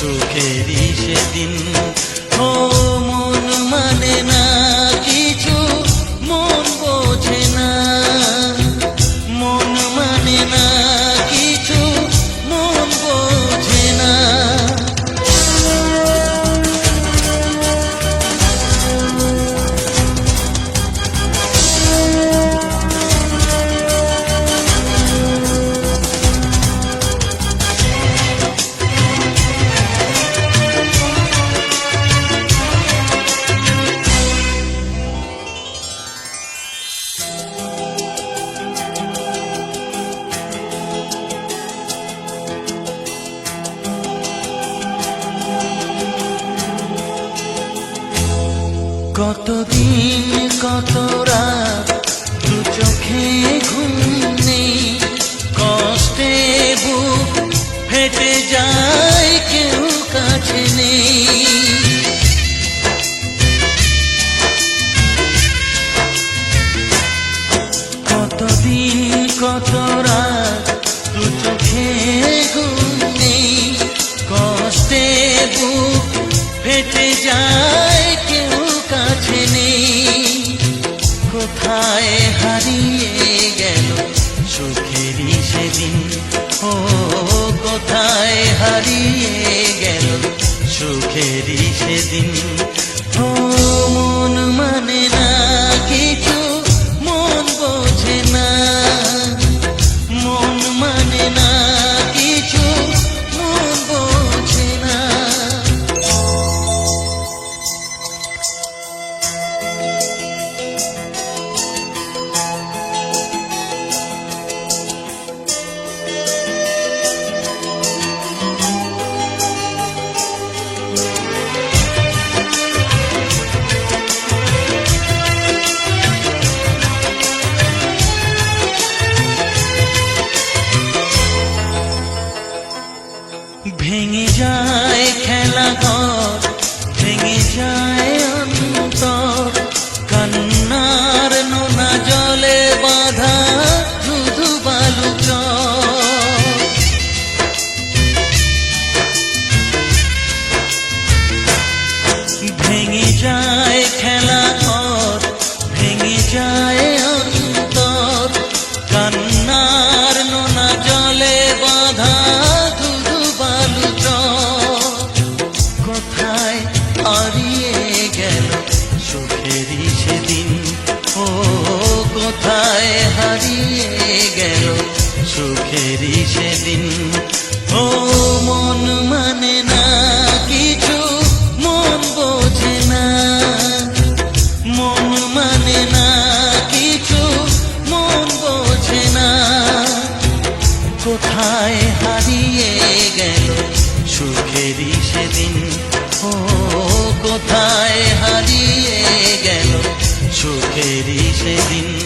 সুখেরই সেদিন। ও কতদিন, কত রাত দু চোখে ঘুম নেই কষ্টে বুক ফেটে যায়, কেউ কাছে নেই। কতদিন, কত রাত দু চোখে ঘুম নেই কষ্টে বুক ফেটে যায়। সুখেরই সেদিন। ও কোথায় হারিয়ে গেল সুখেরই সেদিন? ও ভেঙে যায় খেলা ঘর ভেঙে যায় সেদিন সেদিন। ও, কোথায় হারিয়ে গেল সুখেরই সেদিন? ও, মন মানে না কিছু, মন বোঝে না। মন মানে না কিছু, মন বোঝে না। কোথায় হারিয়ে গেল সুখেরই সেদিন? ও কোথায় হারিয়ে গেল সুখেরি সেদিন।